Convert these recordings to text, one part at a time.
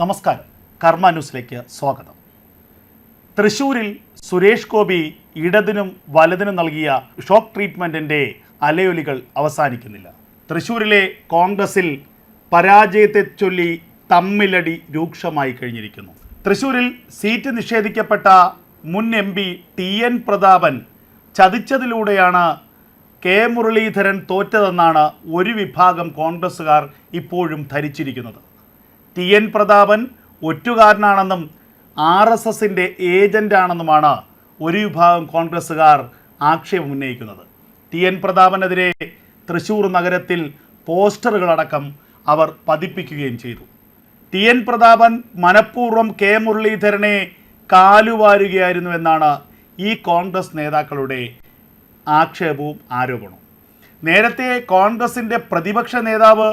നമസ്കാരം. കർമ്മ ന്യൂസിലേക്ക് സ്വാഗതം. തൃശൂരിൽ സുരേഷ് ഗോപി ഇടതിനും വലതിനും നൽകിയ ഷോക്ക് ട്രീറ്റ്മെന്റിന്റെ അലയൊലികൾ അവസാനിക്കുന്നില്ല. തൃശൂരിലെ കോൺഗ്രസിൽ പരാജയത്തെ ചൊല്ലി തമ്മിലടി രൂക്ഷമായി കഴിഞ്ഞിരിക്കുന്നു. തൃശൂരിൽ സീറ്റ് നിഷേധിക്കപ്പെട്ട മുൻ M P T N Prathapan ചതിച്ചതിലൂടെയാണ് K Muraleedharan തോറ്റതെന്നാണ് ഒരു വിഭാഗം കോൺഗ്രസ്സുകാർ ഇപ്പോഴും ധരിച്ചിരിക്കുന്നത്. ടി എൻ പ്രതാപൻ ഒറ്റുകാരനാണെന്നും ആർ എസ് എസിന്റെ ഏജന്റാണെന്നുമാണ് ഒരു വിഭാഗം കോൺഗ്രസ്സുകാർ ആക്ഷേപം ഉന്നയിക്കുന്നത്. ടി എൻ പ്രതാപനെതിരെ തൃശൂർ നഗരത്തിൽ പോസ്റ്ററുകളടക്കം അവർ പതിപ്പിക്കുകയും ചെയ്തു. ടി എൻ പ്രതാപൻ മനഃപൂർവം കെ മുരളീധരനെ കാലുവാരുകയായിരുന്നു എന്നാണ് ഈ കോൺഗ്രസ് നേതാക്കളുടെ ആക്ഷേപവും ആരോപണവും. നേരത്തെ കോൺഗ്രസിന്റെ പ്രതിപക്ഷ നേതാവ്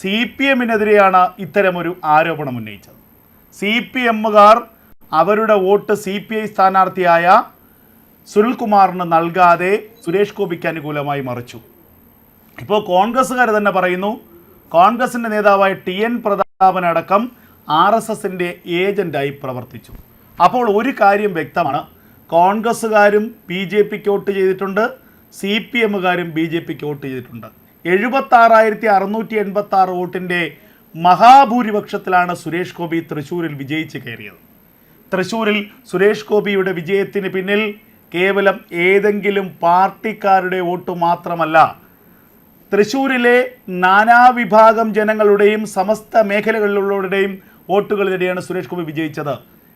സി പി എമ്മിനെതിരെയാണ് ഇത്തരമൊരു ആരോപണം ഉന്നയിച്ചത്. സി പി എമ്മുകാർ അവരുടെ വോട്ട് സി പി ഐ സ്ഥാനാർത്ഥിയായ സുനിൽകുമാറിന് നൽകാതെ സുരേഷ് ഗോപിക്ക് അനുകൂലമായി മറിച്ചു. ഇപ്പോൾ കോൺഗ്രസ്സുകാർ തന്നെ പറയുന്നു കോൺഗ്രസിന്റെ നേതാവായ ടി എൻ പ്രതാപനടക്കം ആർ എസ് എസിന്റെ ഏജന്റായി പ്രവർത്തിച്ചു. അപ്പോൾ ഒരു കാര്യം വ്യക്തമാണ് കോൺഗ്രസ്സുകാരും ബി ജെ പിക്ക് വോട്ട് ചെയ്തിട്ടുണ്ട് സി പി എമ്മുകാരും ബി ജെ പിക്ക് വോട്ട് ചെയ്തിട്ടുണ്ട്. എഴുപത്താറായിരത്തി അറുന്നൂറ്റി എൺപത്തി ആറ് വോട്ടിന്റെ മഹാഭൂരിപക്ഷത്തിലാണ് സുരേഷ് ഗോപി തൃശ്ശൂരിൽ വിജയിച്ച് കയറിയത്. തൃശ്ശൂരിൽ സുരേഷ് ഗോപിയുടെ വിജയത്തിന് പിന്നിൽ കേവലം ഏതെങ്കിലും പാർട്ടിക്കാരുടെ വോട്ട് മാത്രമല്ല തൃശ്ശൂരിലെ നാനാവിഭാഗം ജനങ്ങളുടെയും സമസ്ത മേഖലകളിലുള്ളവരുടെയും വോട്ടുകളിനിടെയാണ് സുരേഷ് ഗോപി വിജയിച്ചത്.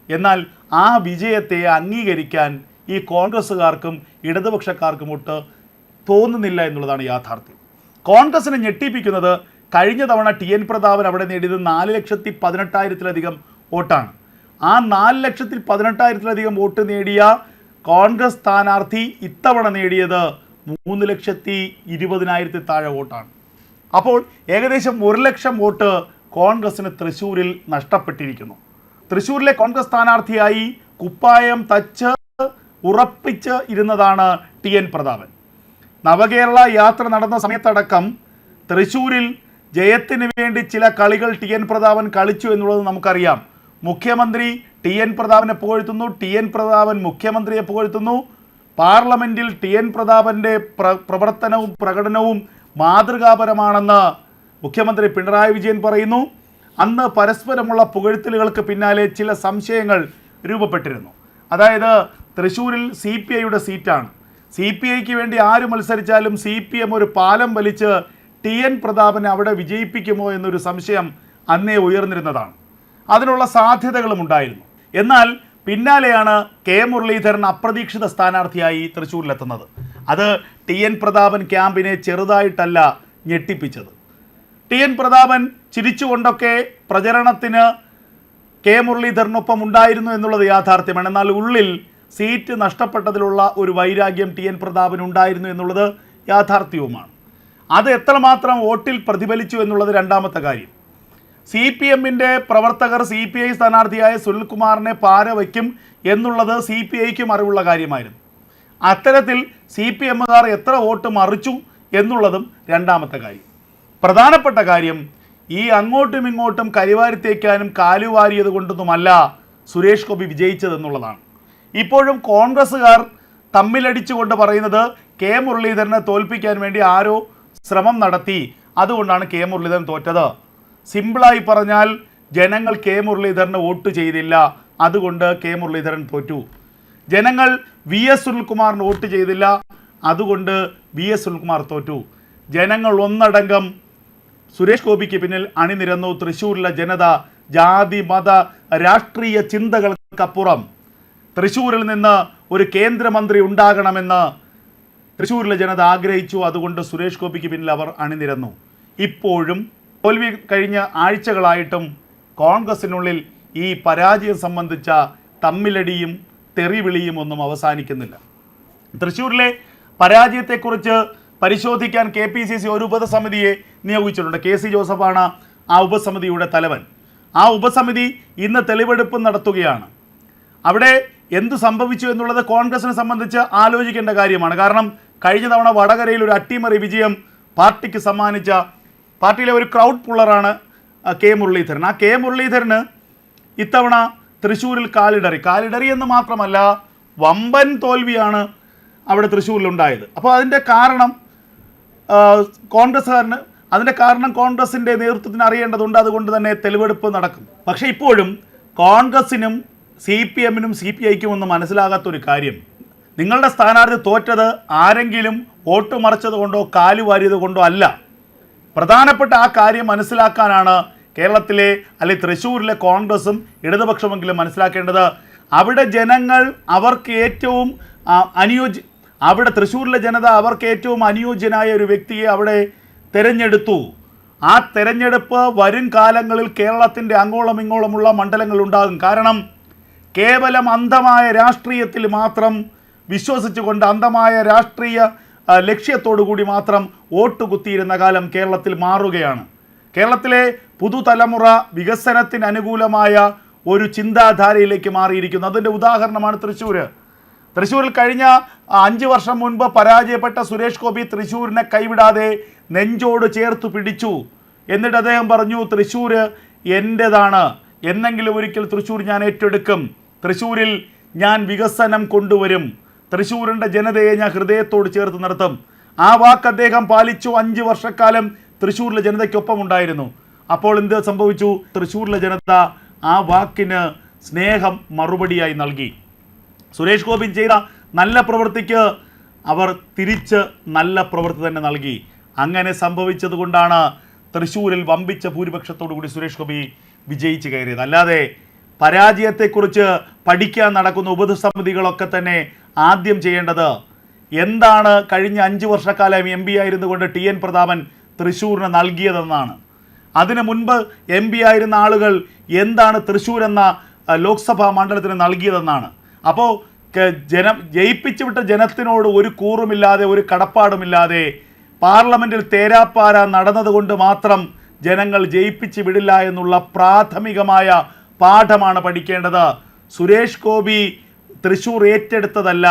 എന്നാൽ ആ വിജയത്തെ അംഗീകരിക്കാൻ ഈ കോൺഗ്രസ്സുകാർക്കും ഇടതുപക്ഷക്കാർക്കും ഒട്ട് തോന്നുന്നില്ല എന്നുള്ളതാണ് യാഥാർത്ഥ്യം. കോൺഗ്രസിനെ ഞെട്ടിപ്പിക്കുന്നത് കഴിഞ്ഞ തവണ ടി എൻ പ്രതാപൻ അവിടെ നേടിയത് നാല് ലക്ഷത്തി പതിനെട്ടായിരത്തിലധികം വോട്ടാണ്. ആ നാല് ലക്ഷത്തി പതിനെട്ടായിരത്തിലധികം വോട്ട് നേടിയ കോൺഗ്രസ് സ്ഥാനാർത്ഥി ഇത്തവണ നേടിയത് മൂന്ന് ലക്ഷത്തി ഇരുപതിനായിരത്തി താഴെ വോട്ടാണ്. അപ്പോൾ ഏകദേശം ഒരു ലക്ഷം വോട്ട് കോൺഗ്രസിന് തൃശ്ശൂരിൽ നഷ്ടപ്പെട്ടിരിക്കുന്നു. തൃശ്ശൂരിലെ കോൺഗ്രസ് സ്ഥാനാർത്ഥിയായി കുപ്പായം തച്ച് ഉറപ്പിച്ച് ഇരുന്നതാണ് ടി എൻ പ്രതാപൻ. നവകേരള യാത്ര നടന്ന സമയത്തടക്കം തൃശ്ശൂരിൽ ജയത്തിന് വേണ്ടി ചില കളികൾ ടി എൻ പ്രതാപൻ കളിച്ചു എന്നുള്ളത് നമുക്കറിയാം. മുഖ്യമന്ത്രി ടി എൻ പ്രതാപനെ പുകഴ്ത്തുന്നു ടി എൻ പ്രതാപൻ മുഖ്യമന്ത്രിയെ പുകഴ്ത്തുന്നു. പാർലമെന്റിൽ ടി എൻ പ്രതാപന്റെ പ്രവർത്തനവും പ്രകടനവും മാതൃകാപരമാണെന്ന് മുഖ്യമന്ത്രി പിണറായി വിജയൻ പറയുന്നു. അന്ന് പരസ്പരമുള്ള പുകഴ്ത്തലുകൾക്ക് പിന്നാലെ ചില സംശയങ്ങൾ രൂപപ്പെട്ടിരുന്നു. അതായത് തൃശ്ശൂരിൽ സി പി ഐയുടെ സീറ്റാണ്. സി പി ഐക്ക് വേണ്ടി ആര് മത്സരിച്ചാലും സി പി എം ഒരു പാലം വലിച്ച് ടി എൻ പ്രതാപനെ അവിടെ വിജയിപ്പിക്കുമോ എന്നൊരു സംശയം അന്നേ ഉയർന്നിരുന്നതാണ്. അതിനുള്ള സാധ്യതകളും ഉണ്ടായിരുന്നു. എന്നാൽ പിന്നാലെയാണ് കെ മുരളീധരൻ അപ്രതീക്ഷിത സ്ഥാനാർത്ഥിയായി തൃശ്ശൂരിലെത്തുന്നത് അത് ടി എൻ പ്രതാപൻ ക്യാമ്പിനെ ചെറുതായിട്ടല്ല ഞെട്ടിപ്പിച്ചത്. ടി എൻ പ്രതാപൻ ചിരിച്ചുകൊണ്ടൊക്കെ പ്രചരണത്തിന് കെ മുരളീധരനൊപ്പം ഉണ്ടായിരുന്നു എന്നുള്ളത് യാഥാർത്ഥ്യമാണ്. എന്നാൽ ഉള്ളിൽ സീറ്റ് നഷ്ടപ്പെട്ടതിലുള്ള ഒരു വൈരാഗ്യം ടി എൻ പ്രതാപൻ ഉണ്ടായിരുന്നു എന്നുള്ളത് യാഥാർത്ഥ്യവുമാണ്. അത് എത്രമാത്രം വോട്ടിൽ പ്രതിഫലിച്ചു എന്നുള്ളത് രണ്ടാമത്തെ കാര്യം. സി പി എമ്മിന്റെ പ്രവർത്തകർ സി പി ഐ സ്ഥാനാർത്ഥിയായ സുനിൽകുമാറിനെ പാര വയ്ക്കും എന്നുള്ളത് സി പി ഐക്കും അറിവുള്ള കാര്യമായിരുന്നു. അത്തരത്തിൽ സി പി എമ്മുകാർ എത്ര വോട്ട് മറിച്ചു എന്നുള്ളതും രണ്ടാമത്തെ കാര്യം. പ്രധാനപ്പെട്ട കാര്യം ഈ അങ്ങോട്ടും ഇങ്ങോട്ടും കരിവാരിത്തേക്കാനും കാലുവാരിയത് കൊണ്ടൊന്നുമല്ല സുരേഷ് ഗോപി വിജയിച്ചതെന്നുള്ളതാണ്. ഇപ്പോഴും കോൺഗ്രസ്സുകാർ തമ്മിലടിച്ചുകൊണ്ട് പറയുന്നത് കെ മുരളീധരനെ തോൽപ്പിക്കാൻ വേണ്ടി ആരോ ശ്രമം നടത്തി. അതുകൊണ്ടാണ് കെ മുരളീധരൻ തോറ്റത്. സിമ്പിളായി പറഞ്ഞാൽ ജനങ്ങൾ കെ മുരളീധരന് വോട്ട് ചെയ്തില്ല. അതുകൊണ്ട് കെ മുരളീധരൻ തോറ്റു. ജനങ്ങൾ വി എസ് സുനിൽകുമാറിന് വോട്ട് ചെയ്തില്ല. അതുകൊണ്ട് വി എസ് സുനിൽകുമാർ തോറ്റു. ജനങ്ങൾ ഒന്നടങ്കം സുരേഷ് ഗോപിക്ക് പിന്നിൽ അണിനിരന്നു. തൃശ്ശൂരിലെ ജനത ജാതി മത രാഷ്ട്രീയ ചിന്തകൾക്കപ്പുറം. തൃശ്ശൂരിൽ നിന്ന് ഒരു കേന്ദ്രമന്ത്രി ഉണ്ടാകണമെന്ന് തൃശ്ശൂരിലെ ജനത ആഗ്രഹിച്ചു. അതുകൊണ്ട് സുരേഷ് ഗോപിക്ക് പിന്നിൽ അവർ അണിനിരന്നു. ഇപ്പോഴും തോൽവി കഴിഞ്ഞ ആഴ്ചകളായിട്ടും കോൺഗ്രസിനുള്ളിൽ ഈ പരാജയം സംബന്ധിച്ച തമ്മിലടിയും തെറിവിളിയും ഒന്നും അവസാനിക്കുന്നില്ല. തൃശ്ശൂരിലെ പരാജയത്തെക്കുറിച്ച് പരിശോധിക്കാൻ കെ പി സി സി ഒരു ഉപസമിതിയെ നിയോഗിച്ചിട്ടുണ്ട്. കെ സി ജോസഫാണ് ആ ഉപസമിതിയുടെ തലവൻ. ആ ഉപസമിതി ഇന്ന് തെളിവെടുപ്പ് നടത്തുകയാണ്. അവിടെ എന്തു സംഭവിച്ചു എന്നുള്ളത് കോൺഗ്രസിനെ സംബന്ധിച്ച് ആലോചിക്കേണ്ട കാര്യമാണ്. കാരണം കഴിഞ്ഞ തവണ വടകരയിൽ ഒരു അട്ടിമറി വിജയം പാർട്ടിക്ക് സമ്മാനിച്ച പാർട്ടിയിലെ ഒരു ക്രൗഡ് പുള്ളറാണ് കെ മുരളീധരൻ. ആ കെ മുരളീധരന് ഇത്തവണ തൃശ്ശൂരിൽ കാലിടറി. കാലിടറി എന്ന് മാത്രമല്ല വമ്പൻ തോൽവിയാണ് അവിടെ തൃശ്ശൂരിലുണ്ടായത്. അപ്പോൾ അതിന്റെ കാരണം കോൺഗ്രസ്സുകാരന് അതിന്റെ കാരണം കോൺഗ്രസിന്റെ നേതൃത്വത്തിന് അറിയേണ്ടതുണ്ട്. അതുകൊണ്ട് തന്നെ തെളിവെടുപ്പ് നടക്കും പക്ഷേ ഇപ്പോഴും കോൺഗ്രസിനും സി പി എമ്മിനും സി പി ഐക്കും ഒന്നും മനസ്സിലാകാത്തൊരു കാര്യം. നിങ്ങളുടെ സ്ഥാനാർത്ഥി തോറ്റത് ആരെങ്കിലും വോട്ട് മറിച്ചത് കൊണ്ടോ കാലു വാരിയത് കൊണ്ടോ അല്ല. പ്രധാനപ്പെട്ട ആ കാര്യം മനസ്സിലാക്കാനാണ് കേരളത്തിലെ അല്ലെങ്കിൽ തൃശ്ശൂരിലെ കോൺഗ്രസും ഇടതുപക്ഷമെങ്കിലും മനസ്സിലാക്കേണ്ടത്. അവിടെ ജനങ്ങൾ അവർക്ക് ഏറ്റവും അനുയോജ്യ അവിടെ തൃശ്ശൂരിലെ ജനത അവർക്ക് ഏറ്റവും അനുയോജ്യനായ ഒരു വ്യക്തിയെ അവിടെ തിരഞ്ഞെടുത്തു. ആ തെരഞ്ഞെടുപ്പ് വരും കാലങ്ങളിൽ കേരളത്തിന്റെ അങ്ങോളം ഇങ്ങോളമുള്ള മണ്ഡലങ്ങൾ ഉണ്ടാകും. കാരണം കേവലം അന്ധമായ രാഷ്ട്രീയത്തിൽ മാത്രം വിശ്വസിച്ചുകൊണ്ട് അന്ധമായ രാഷ്ട്രീയ ലക്ഷ്യത്തോടു കൂടി മാത്രം വോട്ട് കുത്തിയിരുന്ന കാലം കേരളത്തിൽ മാറുകയാണ്. കേരളത്തിലെ പുതുതലമുറ വികസനത്തിന് അനുകൂലമായ ഒരു ചിന്താധാരയിലേക്ക് മാറിയിരിക്കുന്നു. അതിന്റെ ഉദാഹരണമാണ് തൃശ്ശൂർ തൃശ്ശൂരിൽ കഴിഞ്ഞ അഞ്ച് വർഷം മുൻപ് പരാജയപ്പെട്ട സുരേഷ് ഗോപി തൃശ്ശൂരിനെ കൈവിടാതെ നെഞ്ചോട് ചേർത്ത് പിടിച്ചു. എന്നിട്ട് അദ്ദേഹം പറഞ്ഞു തൃശ്ശൂർ എന്റെതാണ് എന്നെങ്കിലും ഒരിക്കൽ തൃശ്ശൂർ ഞാൻ ഏറ്റെടുക്കും. തൃശ്ശൂരിൽ ഞാൻ വികസനം കൊണ്ടുവരും. തൃശ്ശൂരിന്റെ ജനതയെ ഞാൻ ഹൃദയത്തോട് ചേർത്ത് നടത്തും ആ വാക്ക് അദ്ദേഹം പാലിച്ചു അഞ്ച് വർഷക്കാലം തൃശ്ശൂരിലെ ജനതയ്ക്കൊപ്പം ഉണ്ടായിരുന്നു. അപ്പോൾ എന്ത് സംഭവിച്ചു? തൃശ്ശൂരിലെ ജനത ആ വാക്കിന് സ്നേഹം മറുപടിയായി നൽകി. സുരേഷ് ഗോപി ചെയ്ത നല്ല പ്രവൃത്തിക്ക് അവർ തിരിച്ച് നല്ല പ്രവൃത്തി തന്നെ നൽകി. അങ്ങനെ സംഭവിച്ചതുകൊണ്ടാണ് തൃശ്ശൂരിൽ വമ്പിച്ച ഭൂരിപക്ഷത്തോടു കൂടി സുരേഷ് ഗോപി വിജയിച്ച് കയറിയത്. അല്ലാതെ പരാജയത്തെക്കുറിച്ച് പഠിക്കാൻ നടക്കുന്ന ഉപസമിതികളൊക്കെ തന്നെ ആദ്യം ചെയ്യേണ്ടത് എന്താണ് കഴിഞ്ഞ അഞ്ച് വർഷക്കാലം എം പി ആയിരുന്നുകൊണ്ട് ടി എൻ പ്രതാപൻ തൃശ്ശൂരിന് നൽകിയതെന്നാണ്. അതിനു മുൻപ് എം പി ആയിരുന്ന ആളുകൾ എന്താണ് തൃശ്ശൂർ എന്ന ലോക്സഭാ മണ്ഡലത്തിന് നൽകിയതെന്നാണ്. അപ്പോൾ ജനം ജയിപ്പിച്ചു വിട്ട ജനത്തിനോട് ഒരു കൂറുമില്ലാതെ ഒരു കടപ്പാടുമില്ലാതെ പാർലമെന്റിൽ തേരാപ്പാര നടന്നതുകൊണ്ട് മാത്രം ജനങ്ങൾ ജയിപ്പിച്ച് വിടില്ല എന്നുള്ള പ്രാഥമികമായ പാഠമാണ് പഠിക്കേണ്ടത്. സുരേഷ് ഗോപി തൃശ്ശൂർ ഏറ്റെടുത്തതല്ല.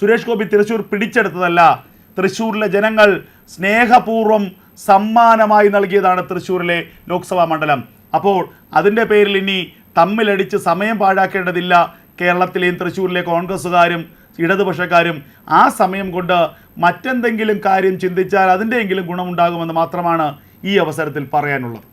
സുരേഷ് ഗോപി തൃശ്ശൂർ പിടിച്ചെടുത്തതല്ല. തൃശ്ശൂരിലെ ജനങ്ങൾ സ്നേഹപൂർവം സമ്മാനമായി നൽകിയതാണ് തൃശ്ശൂരിലെ ലോക്സഭാ മണ്ഡലം. അപ്പോൾ അതിന്റെ പേരിൽ ഇനി തമ്മിലടിച്ച് സമയം പാഴാക്കേണ്ടതില്ല കേരളത്തിലെയും തൃശ്ശൂരിലെ കോൺഗ്രസ്സുകാരും ഇടതുപക്ഷക്കാരും. ആ സമയം കൊണ്ട് മറ്റെന്തെങ്കിലും കാര്യം ചിന്തിച്ചാൽ അതിന്റെയെങ്കിലും ഗുണമുണ്ടാകുമെന്ന് മാത്രമാണ് ഈ അവസരത്തിൽ പറയാനുള്ളത്.